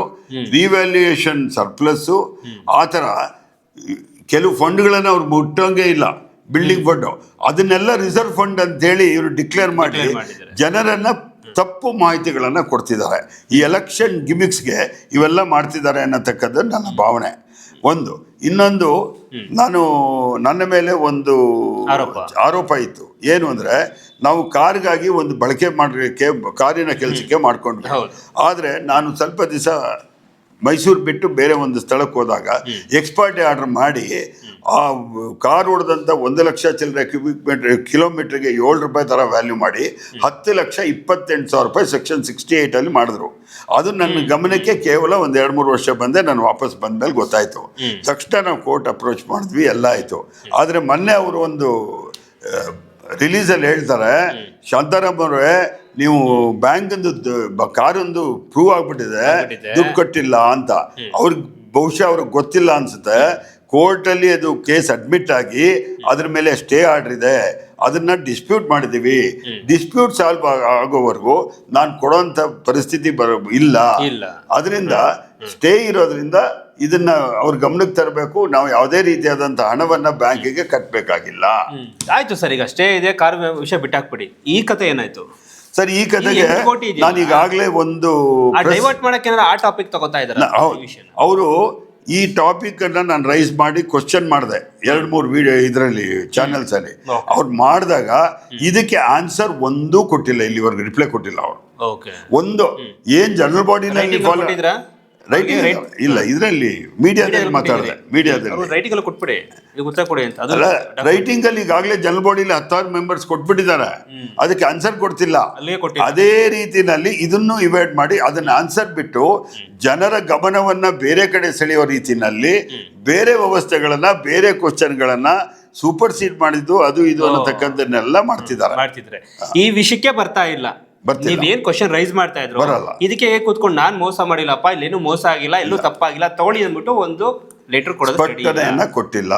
ರಿವ್ಯಾಲ್ಯೂಯೇಷನ್ ಸರ್ಪ್ಲಸ್ಸು ಆ ಥರ. ಕೆಲವು ಫಂಡ್ಗಳನ್ನು ಅವ್ರು ಮುಟ್ಟಂಗೆ ಇಲ್ಲ. Building fund. ಅದನ್ನೆಲ್ಲ ರಿಸರ್ವ್ ಫಂಡ್ ಅಂತೇಳಿ ಇವರು ಡಿಕ್ಲೇರ್ ಮಾಡಿ ಜನರನ್ನು ತಪ್ಪು ಮಾಹಿತಿಗಳನ್ನು ಕೊಡ್ತಿದ್ದಾರೆ. ಈ ಎಲೆಕ್ಷನ್ ಗಿಮಿಕ್ಸ್ಗೆ ಇವೆಲ್ಲ ಮಾಡ್ತಿದ್ದಾರೆ ಅನ್ನತಕ್ಕದ್ದು ನನ್ನ ಭಾವನೆ. ಒಂದು ಇನ್ನೊಂದು ನಾನು ನನ್ನ ಮೇಲೆ ಒಂದು ಆರೋಪ. ಆರೋಪ ಇತ್ತು. ಏನು ಅಂದರೆ ನಾವು ಕಾರ್ಗಾಗಿ ಒಂದು ಬಳಕೆ ಮಾಡಲಿಕ್ಕೆ ಕಾರಿನ ಕೆಲಸಕ್ಕೆ ಮಾಡಿಕೊಂಡ್ವಿ. ಆದರೆ ನಾನು ಸ್ವಲ್ಪ ದಿವಸ ಮೈಸೂರು ಬಿಟ್ಟು ಬೇರೆ ಒಂದು ಸ್ಥಳಕ್ಕೆ ಹೋದಾಗ ಎಕ್ಸ್ಪರ್ಟ್ ಆರ್ಡರ್ ಮಾಡಿ ಆ ಕಾರ್ ಹೊಡೆದಂಥ ಒಂದು ಲಕ್ಷ ಚಿಲ್ಲರೆ ಕ್ಯೂಬಿಕ್ ಮೀಟರ್ ಕಿಲೋಮೀಟ್ರಿಗೆ ಏಳು ರೂಪಾಯಿ ಥರ ವ್ಯಾಲ್ಯೂ ಮಾಡಿ ಹತ್ತು ಲಕ್ಷ ಇಪ್ಪತ್ತೆಂಟು ಸಾವಿರ ರೂಪಾಯಿ ಸೆಕ್ಷನ್ ಸಿಕ್ಸ್ಟಿ ಏಯ್ಟಲ್ಲಿ ಮಾಡಿದ್ರು. ಅದು ನನ್ನ ಗಮನಕ್ಕೆ ಕೇವಲ ಒಂದು ಎರಡು ಮೂರು ವರ್ಷ ಬಂದೆ ನಾನು ವಾಪಸ್ ಬಂದಮೇಲೆ ಗೊತ್ತಾಯಿತು. ತಕ್ಷಣ ನಾವು ಕೋರ್ಟ್ ಅಪ್ರೋಚ್ ಮಾಡಿದ್ವಿ ಎಲ್ಲ ಆಯಿತು. ಆದರೆ ಮೊನ್ನೆ ಅವರು ಒಂದು ರಿಲೀಸಲ್ಲಿ ಹೇಳ್ತಾರೆ ಶಾಂತಾರಾಮ್ ಅವರೇ ನೀವು ಬ್ಯಾಂಕಿಂದು ಕಾರೊಂದು ಪ್ರೂವ್ ಆಗ್ಬಿಟ್ಟಿದೆ. ದುಡ್ಡು ಕಟ್ಟಿಲ್ಲ ಅಂತ. ಅವ್ರಿಗೆ ಬಹುಶಃ ಅವ್ರಿಗೆ ಗೊತ್ತಿಲ್ಲ ಅನ್ಸುತ್ತೆ. ಕೋರ್ಟಲ್ಲಿ ಅದು ಕೇಸ್ ಅಡ್ಮಿಟ್ ಆಗಿ ಅದ್ರ ಮೇಲೆ ಸ್ಟೇ ಆರ್ಡರ್ ಇದೆ. ಅದನ್ನ ಡಿಸ್ಪ್ಯೂಟ್ ಮಾಡಿದ್ದೀವಿ. ಡಿಸ್ಪ್ಯೂಟ್ ಸಾಲ್ವ್ ಆಗೋವರೆಗೂ ನಾನು ಕೊಡೋಂಥ ಪರಿಸ್ಥಿತಿ ಬರ ಇಲ್ಲ. ಅದರಿಂದ ಸ್ಟೇ ಇರೋದ್ರಿಂದ ಇದನ್ನ ಅವ್ರ ಗಮನಕ್ಕೆ ತರಬೇಕು. ನಾವು ಯಾವುದೇ ರೀತಿಯಾದಂಥ ಹಣವನ್ನ ಬ್ಯಾಂಕಿಗೆ ಕಟ್ಟಬೇಕಾಗಿಲ್ಲ. ಆಯ್ತು ಸರ್ ಈಗ ಸ್ಟೇ ಇದೆ ಕಾರ್ ವಿಷಯ ಬಿಟ್ಟಾಕ್ಬಿಡಿ. ಈ ಕತೆ ಏನಾಯ್ತು? ಸರ್ ಈ ಕತೆಗೆ ನಾನು ಈಗಾಗಲೇ ಒಂದು ಡೈವರ್ಟ್ ಮಾಡಕ್ಕೆ ಆ ಟಾಪಿಕ್ ತಗೋತಾ ಇದ್ದಾರೆ. ಅವರು ಈ ಟಾಪಿಕ್ ಅನ್ನ ನಾನು ರೈಸ್ ಮಾಡಿ ಕ್ವಶನ್ ಮಾಡಿದೆ. ಎರಡು ಮೂರು ವಿಡಿಯೋ ಇದರಲ್ಲಿ ಚಾನೆಲ್ಸ್ ಅಲ್ಲಿ. ಅವ್ರು ಮಾಡಿದಾಗ ಇದಕ್ಕೆ ಆನ್ಸರ್ ಒಂದೂ ಕೊಟ್ಟಿಲ್ಲ ಇಲ್ಲಿವರೆಗೆ ರಿಪ್ಲೈ ಕೊಟ್ಟಿಲ್ಲ ಅವರು. ಒಂದು ಏನ್ ಜನರಲ್ ಬಾಡಿನಲ್ಲಿ ರೈಟಿಂಗ್ ಇಲ್ಲ ಇದರಲ್ಲಿ ಮೀಡಿಯಾದಲ್ಲಿ ಮಾತಾಡಿದೆ ಮೀಡಿಯಾದಲ್ಲಿ ರೈಟಿಂಗ್ ಅಲ್ಲಿ ಕೊಟ್ಬಿಡಿ ಉತ್ತರ ಕೊಡಿ ಅಂತ. ಅದು ರೈಟಿಂಗ್ ಅಲ್ಲಿ ಈಗಾಗಲೇ ಜನರಲ್ ಬಾಡಿಲಿ ಹತ್ತಾರು ಮೆಂಬರ್ಸ್ ಕೊಟ್ಬಿಟ್ಟಿದ್ದಾರೆ. ಅದಕ್ಕೆ ಆನ್ಸರ್ ಕೊಡ್ತಿಲ್ಲ. ಅದೇ ರೀತಿನಲ್ಲಿ ಇದನ್ನು ಇವೇಟ್ ಮಾಡಿ ಅದನ್ನ ಆನ್ಸರ್ ಬಿಟ್ಟು ಜನರ ಗಮನವನ್ನ ಬೇರೆ ಕಡೆ ಸೆಳೆಯುವ ರೀತಿನಲ್ಲಿ ಬೇರೆ ವ್ಯವಸ್ಥೆಗಳನ್ನ ಬೇರೆ ಕ್ವಶನ್ಗಳನ್ನ ಸೂಪರ್ ಸೀಟ್ ಮಾಡಿದ್ದು ಅದು ಇದು ಅನ್ನತಕ್ಕಂಥದ್ದನ್ನೆಲ್ಲ ಮಾಡ್ತಿದ್ದಾರೆ. ಮಾಡ್ತಿದ್ರೆ ಈ ವಿಷಯಕ್ಕೆ ಬರ್ತಾ ಇಲ್ಲ. ನೀವೇನ್ ಕ್ವಶನ್ ರೈಸ್ ಮಾಡ್ತಾ ಇದ್ರು. ಇದಕ್ಕೆ ಕೂತ್ಕೊಂಡು ನಾನ್ ಮೋಸ ಮಾಡಿಲ್ಲಪ್ಪ ಇಲ್ಲೇನು ಮೋಸ ಆಗಿಲ್ಲ ಎಲ್ಲೂ ತಪ್ಪಾಗಿಲ್ಲ ತಗೊಳ್ಳಿ ಅಂದ್ಬಿಟ್ಟು ಒಂದು ಲೆಟರ್ ಕೊಡೋದು. ಸ್ಪಷ್ಟನೆಯನ್ನ ಕೊಟ್ಟಿಲ್ಲ.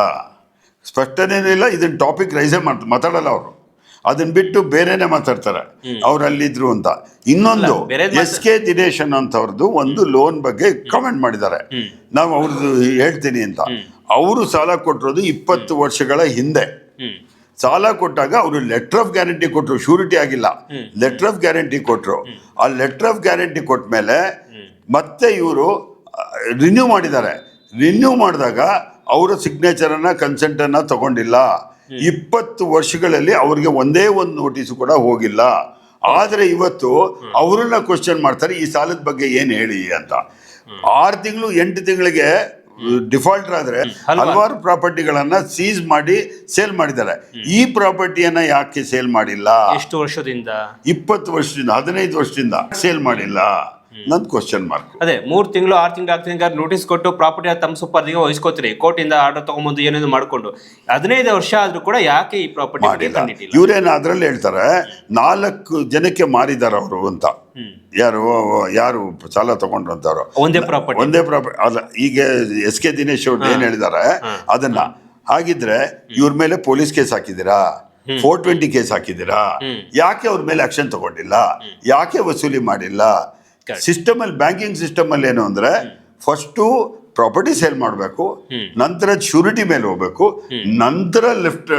ಸ್ಪಷ್ಟನೇನಿಲ್ಲ ಇದನ್ನ ಟಾಪಿಕ್ ರೈಸೇ ಮಾಡ್ ಮಾತಾಡಲ್ಲ ಅವರು. ಅದನ್ನ ಬಿಟ್ಟು ಬೇರೆನೆ ಮಾತಾಡ್ತಾರೆ. ಅವ್ರು ಅಲ್ಲಿದ್ರು ಅಂತ. ಇನ್ನೊಂದು ಎಸ್ ಕೆ ದಿನೇಶ್ ಅನ್ನೋಂಥವ್ರದ್ದು ಒಂದು ಲೋನ್ ಬಗ್ಗೆ ಕಮೆಂಟ್ ಮಾಡಿದ್ದಾರೆ. ನಾವು ಅವ್ರದ್ದು ಹೇಳ್ತೀನಿ ಅಂತ. ಅವರು ಸಾಲ ಕೊಟ್ಟಿರೋದು ಇಪ್ಪತ್ತು ವರ್ಷಗಳ ಹಿಂದೆ. ಸಾಲ ಕೊಟ್ಟಾಗ ಅವರು ಲೆಟರ್ ಆಫ್ ಗ್ಯಾರಂಟಿ ಕೊಟ್ಟರು ಶೂರಿಟಿ ಆಗಿಲ್ಲ. ಲೆಟರ್ ಆಫ್ ಗ್ಯಾರಂಟಿ ಕೊಟ್ಟರು ಆ ಲೆಟರ್ ಆಫ್ ಗ್ಯಾರಂಟಿ ಕೊಟ್ಟ ಮೇಲೆ ಮತ್ತೆ ಇವರು ರಿನ್ಯೂ ಮಾಡಿದ್ದಾರೆ. ರಿನ್ಯೂ ಮಾಡಿದಾಗ ಅವರ ಸಿಗ್ನೇಚರನ್ನ ಕನ್ಸೆಂಟನ್ನು ತಗೊಂಡಿಲ್ಲ. ಇಪ್ಪತ್ತು ವರ್ಷಗಳಲ್ಲಿ ಅವ್ರಿಗೆ ಒಂದೇ ಒಂದು ನೋಟಿಸ್ ಕೂಡ ಹೋಗಿಲ್ಲ. ಆದರೆ ಇವತ್ತು ಅವರನ್ನ ಕ್ವಶನ್ ಮಾಡ್ತಾರೆ ಈ ಸಾಲದ ಬಗ್ಗೆ ಏನು ಹೇಳಿ ಅಂತ. ಆರು ತಿಂಗಳು ಎಂಟು ತಿಂಗಳಿಗೆ ಡಿಫಾಲ್ಟರ್ ಆದರೆ ಹಲ್ವಾರು. ಪ್ರಾಪರ್ಟಿಗಳನ್ನ ಸೀಸ್ ಮಾಡಿ ಸೇಲ್ ಮಾಡಿದ್ದಾರೆ. ಈ ಪ್ರಾಪರ್ಟಿಯನ್ನ ಯಾಕೆ ಸೇಲ್ ಮಾಡಿಲ್ಲ? ಎಷ್ಟು ವರ್ಷದಿಂದ? ಇಪ್ಪತ್ತು ವರ್ಷದಿಂದ ಹದಿನೈದು ವರ್ಷದಿಂದ ಸೇಲ್ ಮಾಡಿಲ್ಲ. ನಂದು ಕ್ವಶನ್ ಮಾರ್ಕ್ ಅದೇ ಮೂರ್ ತಿಂಗಳು ಆರು ತಿಂಗಳು ಆರು ತಿಂಗಳು ನೋಟಿಸ್ ಕೊಟ್ಟು ಪ್ರಾಪರ್ಟಿ ತಮ್ಮ ಸುಪರ್ದಿಗೆ ವಹಿಸ್ಕೋತೀರಿ. ಕೋರ್ಟಿಂದ ಆರ್ಡರ್ ತಗೊಂಬಂದು ಏನೇನು ಮಾಡ್ಕೊಂಡು. ಹದಿನೈದು ವರ್ಷ ಆದ್ರೂ ಕೂಡ ಯಾಕೆ ಈ ಪ್ರಾಪರ್ಟಿ ಇವ್ರೇನು ಅದ್ರಲ್ಲಿ ಹೇಳ್ತಾರೆ ನಾಲ್ಕು ಜನಕ್ಕೆ ಮಾರಿದಾರ ಅವರು ಅಂತ. ಯಾರು ಯಾರು ಸಾಲ ತಗೊಂಡ್ರು ಅಂತವ್ರು ಒಂದೇ ಪ್ರಾಪರ್ಟಿ ಒಂದೇ ಪ್ರಾಪರ್ಟಿ ಅಲ್ಲ ಈಗ ಎಸ್ ಕೆ ದಿನೇಶ್ ಅವ್ರು ಏನ್ ಹೇಳಿದಾರೆ ಅದನ್ನ ಹಾಗಿದ್ರೆ ಇವ್ರ ಮೇಲೆ ಪೊಲೀಸ್ ಕೇಸ್ ಹಾಕಿದ್ದೀರಾ? ಫೋರ್ ಟ್ವೆಂಟಿ ಕೇಸ್ ಹಾಕಿದ್ದೀರಾ? ಯಾಕೆ ಅವ್ರ ಮೇಲೆ ಆಕ್ಷನ್ ತಗೊಂಡಿಲ್ಲ? ಯಾಕೆ ವಸೂಲಿ ಮಾಡಿಲ್ಲ? Correct. ಸಿಸ್ಟಮ್ ಅಲ್ಲಿ ಬ್ಯಾಂಕಿಂಗ್ ಸಿಸ್ಟಮ್ ಅಲ್ಲಿ ಏನು ಅಂದ್ರೆ ಫಸ್ಟು ಪ್ರಾಪರ್ಟಿ ಸೇಲ್ ಮಾಡಬೇಕು ನಂತರ ಶ್ಯೂರಿಟಿ ಮೇಲೆ ಹೋಗ್ಬೇಕು ನಂತರ ಲೆಫ್ಟ್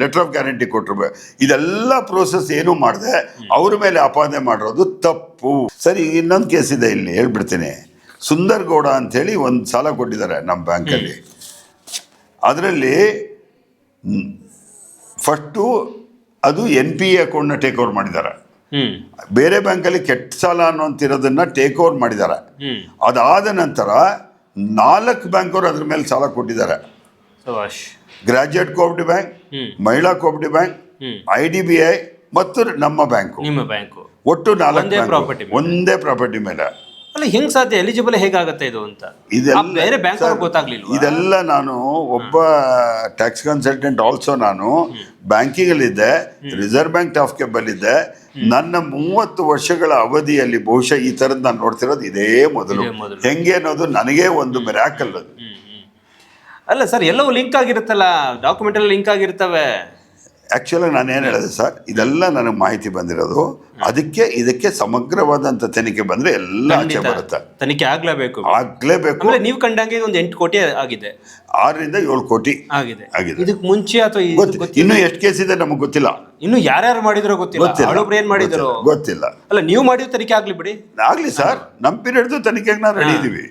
ಲೆಟರ್ ಆಫ್ ಗ್ಯಾರಂಟಿ ಕೊಟ್ಟಿರ್ಬೇಕು. ಇದೆಲ್ಲ ಪ್ರೋಸೆಸ್ ಏನು ಮಾಡಿದೆ ಅವ್ರ ಮೇಲೆ ಅಪಾದನೆ ಮಾಡಿರೋದು ತಪ್ಪು. ಸರಿ ಇನ್ನೊಂದು ಕೇಸ್ ಇದೆ ಇಲ್ಲಿ ಹೇಳ್ಬಿಡ್ತೀನಿ. ಸುಂದರ್ ಗೌಡ ಅಂಥೇಳಿ ಒಂದು ಸಾಲ ಕೊಟ್ಟಿದ್ದಾರೆ ನಮ್ಮ ಬ್ಯಾಂಕಲ್ಲಿ. ಅದರಲ್ಲಿ ಫಸ್ಟು ಅದು ಎನ್ ಪಿ ಎ ಅಕೌಂಟ್ನ ಟೇಕ್ ಓವರ್ ಮಾಡಿದ್ದಾರೆ. ಬೇರೆ ಬ್ಯಾಂಕಲ್ಲಿ ಕೆಟ್ಟ ಸಾಲ ಅನ್ನೋಂತಿರೋದನ್ನ ಟೇಕ್ ಓವರ್ ಮಾಡಿದ್ದಾರೆ. ಅದಾದ ನಂತರ ನಾಲ್ಕು ಬ್ಯಾಂಕವರು ಅದ್ರ ಮೇಲೆ ಸಾಲ ಕೊಟ್ಟಿದ್ದಾರೆ. Graduate graduate cooperative bank Mahila cooperative bank I D B I ಮತ್ತು ನಮ್ಮ ಬ್ಯಾಂಕು. ನಿಮ್ಮ ಬ್ಯಾಂಕು. ಒಟ್ಟು ನಾಲ್ಕು ಒಂದೇ ಪ್ರಾಪರ್ಟಿ ಮೇಲೆ. ಅಲ್ಲ ಹೆಂಗ್ ಸಾಧ್ಯ? ಎಲಿಜಿಬಲ್ ಹೇಗಾಗತ್ತೆ ಇದು ಅಂತ? ಇದೆಲ್ಲ ಬೇರೆ ಬ್ಯಾಂಕ್ ಗೊತ್ತಾಗ್ಲಿಲ್ಲ ಇದೆಲ್ಲ ನಾನು ಒಬ್ಬ ಟ್ಯಾಕ್ಸ್ ಕನ್ಸಲ್ಟೆಂಟ್ ಆಲ್ಸೋ ನಾನು ಬ್ಯಾಂಕಿಂಗಲ್ಲಿದ್ದೆ ರಿಸರ್ವ್ ಬ್ಯಾಂಕ್ ಆಫ್ ಅಲ್ಲಿ ಇದ್ದೆ ನನ್ನ ಮೂವತ್ತು ವರ್ಷಗಳ ಅವಧಿಯಲ್ಲಿ ಬಹುಶಃ ಈ ಥರದ್ದು ನಾನು ನೋಡ್ತಿರೋದು ಇದೇ ಮೊದಲು. ಹೆಂಗೆ ಅನ್ನೋದು ನನಗೇ ಒಂದು ಮೆರಾಕಲ್ ಅದು. ಹ್ಮ್, ಹ್ಮ್. ಅಲ್ಲ ಸರ್ ಎಲ್ಲವೂ ಲಿಂಕ್ ಆಗಿರುತ್ತಲ್ಲ? ಡಾಕ್ಯುಮೆಂಟ್ ಎಲ್ಲ ಲಿಂಕ್ ಆಗಿರ್ತವೆ. ಆ್ಯಕ್ಚುಲಾಗಿ ನಾನು ಏನು ಹೇಳಿದೆ ಸರ್ ಇದೆಲ್ಲ ನನಗೆ ಮಾಹಿತಿ ಬಂದಿರೋದು ಅದಕ್ಕೆ ಇದಕ್ಕೆ ಸಮಗ್ರವಾದಂಥ ತನಿಖೆ ಬಂದರೆ ಎಲ್ಲ ಆಚೆ. ಬರುತ್ತೆ. ತನಿಖೆ ಆಗಲೇಬೇಕು. ಆಗಲೇಬೇಕು. ನೀವು ಕಂಡಂಗೆ ಒಂದು ಎಂಟು ಕೋಟಿ ಆಗಿದೆ. ಆರರಿಂದ ಏಳು ಕೋಟಿ ಆಗಿದೆ. ಆಗಿದೆ. ಇದಕ್ಕೆ ಮುಂಚೆ ಅಥವಾ ಇನ್ನೂ ಎಷ್ಟು ಕೇಸ್ ಇದೆ ನಮಗೆ ಗೊತ್ತಿಲ್ಲ. ಇನ್ನು ಯಾರ್ಯಾರು ಮಾಡಿದ್ರು ಗೊತ್ತಿಲ್ಲ. ಗೊತ್ತಿಲ್ಲ. ಆಳೊಬ್ರು ಏನ್ ಮಾಡಿದ್ರು? ಗೊತ್ತಿಲ್ಲ. ಅಲ್ಲ ನೀವು ಮಾಡಿದ ತನಿಖೆ ಆಗಲಿ ಬಿಡಿ. ಆಗಲಿ ಸರ್ ನಮ್ಮ ಪೀರಿಯಡ್ದು ತನಿಖೆಗೆ ನಾವು ರೆಡಿ ಇದೀವಿ.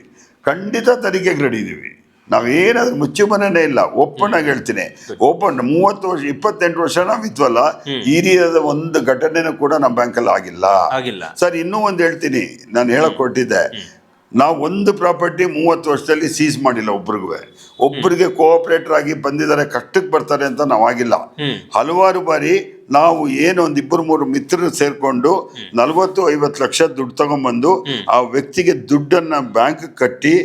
ಖಂಡಿತ ತನಿಖೆಗೆ ರೆಡಿ ಇದ್ದೀವಿ ನಾವೇನಾದ್ರೂ ಮುಚ್ಚು ಮನೆನೇ ಇಲ್ಲ. ಓಪನ್ ಆಗಿ ಹೇಳ್ತೀನಿ. ಓಪನ್ ಮೂವತ್ತು ವರ್ಷ ಇಪ್ಪತ್ತೆಂಟು ವರ್ಷ ನಾವು ಇದ್ವಲ್ಲ ಈ ರೀತಿಯಾದ ಒಂದು ಘಟನೆನೂ ಕೂಡ ನಮ್ಮ ಬ್ಯಾಂಕಲ್ಲಿ ಆಗಿಲ್ಲ. ಆಗಿಲ್ಲ. ಸರ್ ಇನ್ನೂ ಒಂದು ಹೇಳ್ತೀನಿ. ನಾನು ಹೇಳಕ್ ಕೊಟ್ಟಿದ್ದೆ ನಾವು ಒಂದು ಪ್ರಾಪರ್ಟಿ ಮೂವತ್ತು ವರ್ಷದಲ್ಲಿ ಸೀಸ್ ಮಾಡಿಲ್ಲ ಒಬ್ರಿಗೂ. ಒಬ್ಬರಿಗೆ ಕೋಆಪರೇಟರ್ ಆಗಿ ಬಂದಿದ್ದಾರೆ ಕಷ್ಟಕ್ಕೆ ಬರ್ತಾರೆ ಅಂತ ನಾವಾಗಿಲ್ಲ ಹಲವಾರು ಬಾರಿ ನಾವು ಏನು ಒಂದ್ ಇಬ್ಬರು ಮೂರು ಮಿತ್ರರು ಸೇರ್ಕೊಂಡು ನಲ್ವತ್ತು ಐವತ್ತು ಲಕ್ಷ ದುಡ್ಡು ತಗೊಂಡ್ಬಂದು ಆ ವ್ಯಕ್ತಿಗೆ ದುಡ್ಡನ್ನ ಬ್ಯಾಂಕ್ ಕಟ್ಟಿ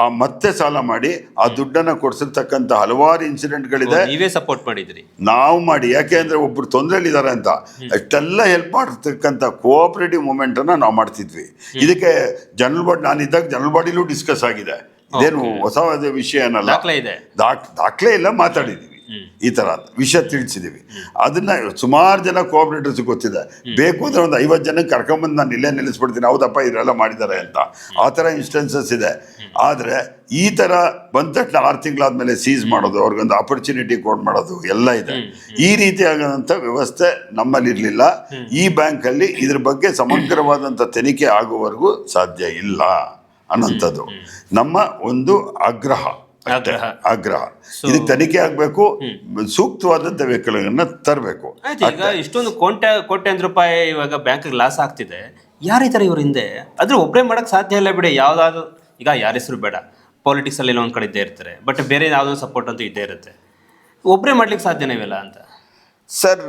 ಆ ಮತ್ತೆ ಸಾಲ ಮಾಡಿ ಆ ದುಡ್ಡನ್ನ ಕೊಡ್ಸಿರ್ತಕ್ಕಂಥ ಹಲವಾರು ಇನ್ಸಿಡೆಂಟ್ಗಳಿದೆ. ನೀವೇ ಸಪೋರ್ಟ್ ಮಾಡಿದ್ರಿ. ನಾವು ಮಾಡಿ ಯಾಕೆ ಅಂದ್ರೆ ಒಬ್ರು ತೊಂದರೆಲಿದ್ದಾರೆ ಅಂತ. ಅಷ್ಟೆಲ್ಲ ಹೆಲ್ಪ್ ಮಾಡ್ತಕ್ಕಂಥ ಕೋಆಪರೇಟಿವ್ ಮೂಮೆಂಟ್ ಅನ್ನ ನಾವು ಮಾಡ್ತಿದ್ವಿ. ಇದಕ್ಕೆ ಜನರಲ್ ಬಾಡಿ ನಾನಿದ್ದಾಗ ಜನರಲ್ ಬಾಡಿಲೂ ಡಿಸ್ಕಸ್ ಆಗಿದೆ. ಇದೇನು ಹೊಸ ವಿಷಯ ಏನಲ್ಲ? ದಾಖಲೆ ಇಲ್ಲ ಮಾತಾಡಿದ್ದೀವಿ ಈ ಥರ ಅಂತ. ವಿಷಯ ತಿಳಿಸಿದ್ದೀವಿ ಅದನ್ನ ಸುಮಾರು ಜನ ಕೋಆಪರೇಟರ್ಸ್ ಗೊತ್ತಿದೆ. ಬೇಕು ಅಂದ್ರೆ ಒಂದು ಐವತ್ತು ಜನಕ್ಕೆ ಕರ್ಕೊಂಬಂದು ನಾನು ಇಲ್ಲೇ ನಿಲ್ಲಿಸ್ಬಿಡ್ತೀನಿ ಹೌದಪ್ಪ ಇವರೆಲ್ಲ ಮಾಡಿದ್ದಾರೆ ಅಂತ. ಆ ಥರ ಇನ್ಸ್ಟೆನ್ಸಸ್ ಇದೆ. ಆದರೆ ಈ ಥರ ಬಂದ ತಕ್ಷಣ ಆರು ತಿಂಗಳಾದ್ಮೇಲೆ ಸೀಸ್ ಮಾಡೋದು ಅವ್ರಿಗೊಂದು ಆಪರ್ಚುನಿಟಿ ಕೋಡ್ ಮಾಡೋದು ಎಲ್ಲ ಇದೆ. ಈ ರೀತಿಯಾದಂಥ ವ್ಯವಸ್ಥೆ ನಮ್ಮಲ್ಲಿ ಇರಲಿಲ್ಲ. ಈ ಬ್ಯಾಂಕಲ್ಲಿ ಇದ್ರ ಬಗ್ಗೆ ಸಮಗ್ರವಾದಂಥ ತನಿಖೆ ಆಗುವವರೆಗೂ ಸಾಧ್ಯ ಇಲ್ಲ ಅನ್ನೋಂಥದ್ದು ನಮ್ಮ ಒಂದು ಆಗ್ರಹ. ಆಗ್ರಹ. ಆಗ್ರಹ ಇದು ತನಿಖೆ ಆಗಬೇಕು ಸೂಕ್ತವಾದಂತ ವೆಹಿಕಲ್ಗಳನ್ನ ತರಬೇಕು. ಈಗ ಇಷ್ಟೊಂದು ಕೋಟೆ ಕೋಟ್ಯಾಂತರ ರೂಪಾಯಿ ಇವಾಗ ಬ್ಯಾಂಕ್ ಲಾಸ್ ಆಗ್ತಿದೆ. ಯಾರ ಈ ಥರ ಇವ್ರ ಹಿಂದೆ? ಆದ್ರೆ ಒಬ್ಬರೇ ಮಾಡಕ್ ಸಾಧ್ಯ ಇಲ್ಲ ಬಿಡಿ. ಯಾವ್ದಾದ್ರು ಈಗ ಯಾರ ಹೆಸರು ಬೇಡ. ಪಾಲಿಟಿಕ್ಸ್ ಅಲ್ಲಿ ಒಂದ್ ಕಡೆ ಇದ್ದೇ ಇರ್ತಾರೆ. ಬಟ್ ಬೇರೆ ಯಾವ್ದೋ ಸಪೋರ್ಟ್ ಅಂತ ಇದ್ದೇ ಇರುತ್ತೆ. ಒಬ್ಬರೇ ಮಾಡ್ಲಿಕ್ಕೆ ಸಾಧ್ಯನೇ ಇವೆಲ್ಲ ಅಂತ? ಸರ್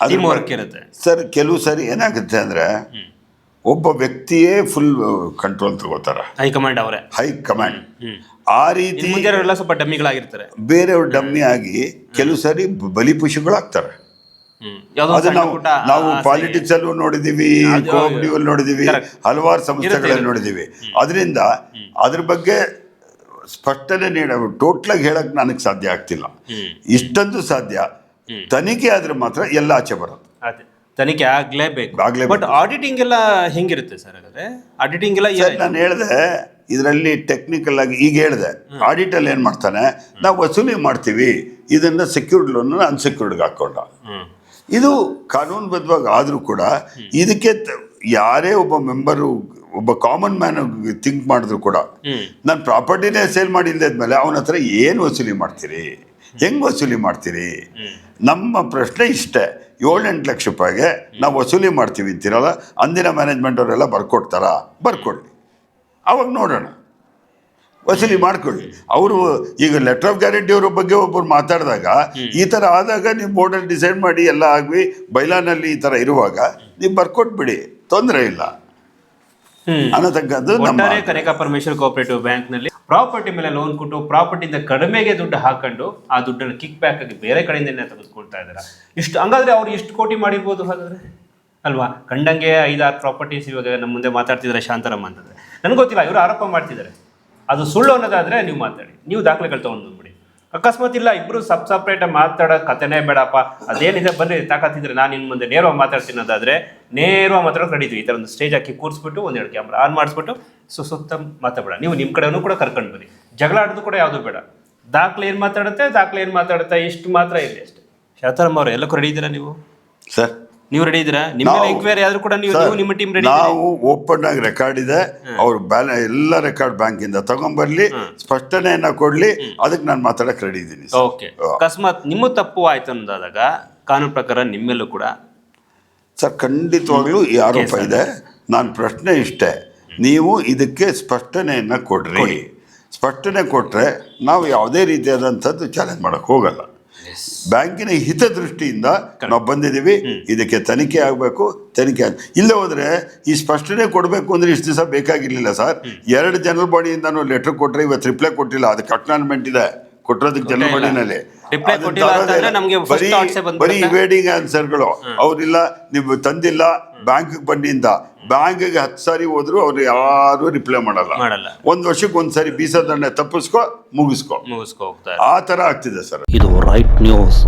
ಟೀಮ್ ವರ್ಕ್ ಇರುತ್ತೆ. ಸರ್ ಕೆಲವು ಸಾರಿ ಏನಾಗುತ್ತೆ ಅಂದ್ರೆ ಒಬ್ಬ ವ್ಯಕ್ತಿಯೇ ಫುಲ್ ಕಂಟ್ರೋಲ್ ತಗೋತಾರೆ. ಹೈಕಮಾಂಡ್ ಅವರೇ. ಹೈ ಕಮಾಂಡ್ ಆ ರೀತಿ ಎಲ್ಲ ಸ್ವಲ್ಪ ಡಮ್ಮಿಗಳಾಗಿರ್ತಾರೆ. ಬೇರೆಯವ್ರ ಡಮ್ಮಿ ಆಗಿ ಕೆಲವು ಸಾರಿ ಬಲಿ ಬಲಿಪುಷಗಳಾಗ್ತಾರೆ ನಾವು ನಾವು. ಪಾಲಿಟಿಕ್ಸ್ ಅಲ್ಲೂ ನೋಡಿದೀವಿ ಕೋಆಪರೇಟಿವ್ ಅಲ್ಲಿ ನೋಡಿದೀವಿ. ಹಲವಾರು ಸಂಸ್ಥೆಗಳಲ್ಲಿ. ನೋಡಿದೀವಿ. ಅದರಿಂದ ಅದ್ರ ಬಗ್ಗೆ ಸ್ಪಷ್ಟನೆ ನೀಡ ಆಗಿ ಹೇಳಕ್ ನನಗೆ ಸಾಧ್ಯ ಆಗ್ತಿಲ್ಲ. ಇಷ್ಟಂದು ಇಷ್ಟೊಂದು ಸಾಧ್ಯ. ತನಿಖೆ ಆದ್ರೆ ಮಾತ್ರ ಎಲ್ಲ ಆಚೆ ಬರೋದು. ತನಿಖೆ ಆಗ್ಲೇಬೇಕು. ಆಗ್ಲೇಬೇಕು. ಬಟ್ ಆಡಿಟಿಂಗ್ ಎಲ್ಲ ಹೆಂಗಿರುತ್ತೆ ಸರ್ ಹಾಗಾದ್ರೆ? ಆಡಿಟಿಂಗ್ ಎಲ್ಲ ಏನ್- ನಾನು ಹೇಳಿದೆ ಇದರಲ್ಲಿ ಟೆಕ್ನಿಕಲ್ ಆಗಿ ಈಗ ಹೇಳಿದೆ ಆಡಿಟ್ ಅಲ್ಲಿ ಏನ್ ಮಾಡ್ತಾನೆ? ನಾವು ವಸೂಲಿ ಮಾಡ್ತೀವಿ ಇದನ್ನ ಸೆಕ್ಯೂರ್ಡ್ ಲೋನ್ ಅನ್ಸೆಕ್ಯೂರ್ಡ್ಗೆ ಹಾಕೊಂಡ ಹ್ಮ್. ಇದು ಕಾನೂನುಬದ್ಧವಾಗಿ ಆದರೂ ಕೂಡ ಇದಕ್ಕೆ ತ- ಯಾರೇ ಒಬ್ಬ ಮೆಂಬರು ಒಬ್ಬ ಕಾಮನ್ ಮ್ಯಾನ್ ಥಿಂಕ್ ಮಾಡಿದ್ರು ಕೂಡ ಹ್ಮ್. ನಾನು ಪ್ರಾಪರ್ಟಿನೇ ಸೇಲ್ ಮಾಡಿಲ್ಲದ್ಮೇಲೆ ಅವನ ಹತ್ರ ಏನು ವಸೂಲಿ ಮಾಡ್ತೀರಿ? ಹೆಂಗ್ ವಸೂಲಿ ಮಾಡ್ತೀರಿ? ನಮ್ಮ ಪ್ರಶ್ನೆ ಇಷ್ಟೇ. ಏಳೆಂಟು ಲಕ್ಷ ರೂಪಾಯಿಗೆ ನಾವು ವಸೂಲಿ ಮಾಡ್ತೀವಿ ಅಂತೀರಲ್ಲ ಅಂದಿನ ಮ್ಯಾನೇಜ್ಮೆಂಟ್ ಅವರೆಲ್ಲ ಬರ್ಕೊಡ್ತಾರಾ? ಬರ್ಕೊಡ್ಲಿ. ಅವಾಗ ನೋಡೋಣ. ವಸೂಲಿ ಮಾಡ್ಕೊಳ್ಳಿ. ಅವರು ಈಗ ಲೆಟರ್ ಆಫ್ ಗ್ಯಾರಂಟಿ ಅವ್ರ ಬಗ್ಗೆ ಒಬ್ಬರು ಮಾತಾಡಿದಾಗ ಈ ಥರ ಆದಾಗ ನೀವು ಬೋರ್ಡಲ್ಲಿ ಡಿಸೈಡ್ ಮಾಡಿ ಎಲ್ಲ ಆಗಿ ಬೈಲಾನಲ್ಲಿ ಈ ಥರ ಇರುವಾಗ ನೀವು ಬರ್ಕೊಟ್ಬಿಡಿ. ತೊಂದರೆ ಇಲ್ಲ. ಹ್ಮ್. ಅನ್ನತಕ್ಕದ್ದು ನಮ್ಮ ಕನಕ ಪರಮೇಶ್ವರ್ ಕೋಆಪರೇಟಿವ್ ಬ್ಯಾಂಕ್ನಲ್ಲಿ ಪ್ರಾಪರ್ಟಿ ಮೇಲೆ ಲೋನ್ ಕೊಟ್ಟು ಪ್ರಾಪರ್ಟಿಯಿಂದ ಕಡಿಮೆಗೆ ದುಡ್ಡು ಹಾಕೊಂಡು ಆ ದುಡ್ಡನ್ನು ಕಿಕ್ ಬ್ಯಾಕ್ ಆಗಿ ಬೇರೆ ಕಡೆಯಿಂದನೇ ತೆಗೆದುಕೊಳ್ತಾ ಇದ್ದಾರೆ. ಇಷ್ಟು ಹಂಗಾದ್ರೆ ಅವ್ರು ಎಷ್ಟು ಕೋಟಿ ಮಾಡಿರ್ಬೋದು ಹಾಗಾದ್ರೆ? ಅಲ್ವಾ? ಕಂಡಂಗೆ ಐದಾರು ಪ್ರಾಪರ್ಟೀಸ್ ಇವಾಗ ನಮ್ಮ ಮುಂದೆ ಮಾತಾಡ್ತಿದ್ದಾರೆ ಶಾಂತರಮ್ಮ ಅಂತಂದ್ರೆ. ನನಗೆ ಗೊತ್ತಿಲ್ಲ, ಇವರು ಆರೋಪ ಮಾಡ್ತಿದ್ದಾರೆ. ಅದು ಸುಳ್ಳು ಅನ್ನೋದಾದರೆ ನೀವು ಮಾತಾಡಿ. ನೀವು ದಾಖಲೆಗಳು ತೊಗೊಂಡು ಬಂದ್ಬಿಡಿ. ಅಕಸ್ಮಾತ್ ಇಲ್ಲ, ಇಬ್ರು ಸಬ್ ಸಪ್ರೇಟ್ ಮಾತಾಡೋ ಕಥೆನೇ ಬೇಡಪ್ಪ. ಅದೇನಿದೆ ಬನ್ನಿ ತಾಕತ್ತಿದ್ರೆ ನಾನು ಇನ್ನು ಮುಂದೆ ನೇರವಾಗಿ ಮಾತಾಡ್ತೀನಿ ಅದಾದ್ರೆ ನೇರವಾಗಿ ಮಾತಾಡೋಕೆ ನಡೀತೀವಿ ಈ ಥರ ಒಂದು ಸ್ಟೇಜ್ ಹಾಕಿ ಕೂರಿಸ್ಬಿಟ್ಟು ಒಂದೆರಡು ಕ್ಯಾಮ್ರಾ ಆನ್ ಮಾಡಿಸ್ಬಿಟ್ಟು ಸೊ ಸುತ್ತ ಮಾತಾಡಬೇಡ. ನೀವು ನಿಮ್ಮ ಕಡೆನೂ ಕೂಡ ಕರ್ಕೊಂಡು ಬನ್ನಿ. ಜಗಳ ಆಡೋದು ಕೂಡ ಯಾವುದು ಬೇಡ. ದಾಖಲೆ ಏನು ಮಾತಾಡುತ್ತೆ, ದಾಖಲೆ ಏನು ಮಾತಾಡುತ್ತೆ, ಇಷ್ಟು ಮಾತ್ರ ಇದೆ ಅಷ್ಟೇ. ಶಾತಾರಮ್ಮ ಅವ್ರು ಎಲ್ಲಕ್ಕೂ ರೆಡಿ ಇದ್ದೀರಾ ನೀವು? ಸರ್ ನೀವು ರೆಡಿ ಇದ್ದೀರಾ? ನಿಮ್ಮ ನಾವು- ಎಂಕ್ವೈರಿ ಆದ್ರೂ ಕೂಡ ನೀವು ನೀವು ನಿಮ್ಮ ಟೀಮ್ ರೆಡಿ ನಾವು ಓಪನ್ ಆಗಿ ರೆಕಾರ್ಡ್ ಇದೆ. ಅವ್ರ ಬ್ಯಾಲೆ ಎಲ್ಲ ರೆಕಾರ್ಡ್ ಬ್ಯಾಂಕ್ ಇಂದ ತಗೊಂಡ್ಬರ್ಲಿ ಸ್ಪಷ್ಟನೆಯನ್ನ ಕೊಡ್ಲಿ ಅದಕ್ಕೆ ನಾನು ಮಾತಾಡಕ್ ರೆಡಿ ಇದ್ದೀನಿ ಸರ್. ಓಕೆ ಅಕಸ್ಮಾತ್ ನಿಮ್ಮ ತಪ್ಪು ಆಯ್ತು ಅನ್ನೋದಾದಾಗ ಕಾನೂನು ಪ್ರಕಾರ ನಿಮ್ಮೆಲ್ಲೂ ಕೂಡ ಸರ್ ಖಂಡಿತವಾಗ್ಲೂ ಈ ಆರೋಪ ಇದೆ. ನಾನು ಪ್ರಶ್ನೆ ಇಷ್ಟೇ. ನೀವು ಇದಕ್ಕೆ ಸ್ಪಷ್ಟನೆಯನ್ನ ಕೊಡ್ರಿ. ಸ್ಪಷ್ಟನೆ ಕೊಟ್ರೆ ನಾವು ಯಾವುದೇ ರೀತಿಯಾದಂಥದ್ದು ಚಾಲೆಂಜ್ ಮಾಡೋಕೆ ಹೋಗಲ್ಲ. ಬ್ಯಾಂಕಿನ ಹಿತದೃಷ್ಟಿಯಿಂದ ನಾವು ಬಂದಿದ್ದೀವಿ. ಇದಕ್ಕೆ ತನಿಖೆ ಆಗಬೇಕು ತನಿಖೆ ಇಲ್ಲ ಇಲ್ಲೇ ಹೋದ್ರೆ ಈ ಸ್ಪಷ್ಟನೆ ಕೊಡಬೇಕು ಅಂದ್ರೆ ಇಷ್ಟು ದಿವಸ ಬೇಕಾಗಿರ್ಲಿಲ್ಲ ಸರ್. ಎರಡು ಜನರಲ್ ಬಾಡಿಯಿಂದನೂ ಲೆಟರ್ ಕೊಟ್ಟರೆ ಇವತ್ತು ರಿಪ್ಲೈ ಕೊಟ್ಟಿಲ್ಲ. ಅದಕ್ಕೆ ಕಟ್ನಾನ್ಮೆಂಟ್ ಇದೆ. ಕೊಟ್ಟಿರೋದಕ್ಕೆ ಜನರಲ್ ಬಾಡಿನಲ್ಲಿ. ಬರೀ ಇವೇಡಿಂಗ್ ಆನ್ಸರ್ಗಳು ಅವರಿಲ್ಲ ನೀವು ತಂದಿಲ್ಲ ಬ್ಯಾಂಕ್ಗೆ ಬಂದಿಂದ. ಬ್ಯಾಂಕ್ಗೆ ಹತ್ತು ಸಾರಿ ಹೋದ್ರು ಅವ್ರು ಯಾರು ರಿಪ್ಲೈ ಮಾಡಲ್ಲ. ಒಂದ್ ವರ್ಷಕ್ಕೆ ಒಂದ್ಸರಿ ಬೀಸದಂಡೆ ತಪ್ಪಿಸ್ಕೊ ಮುಗಿಸ್ಕೊ. ಮುಗಿಸ್ಕೊ ಆ ತರ ಆಗ್ತಿದೆ ಸರ್. right news.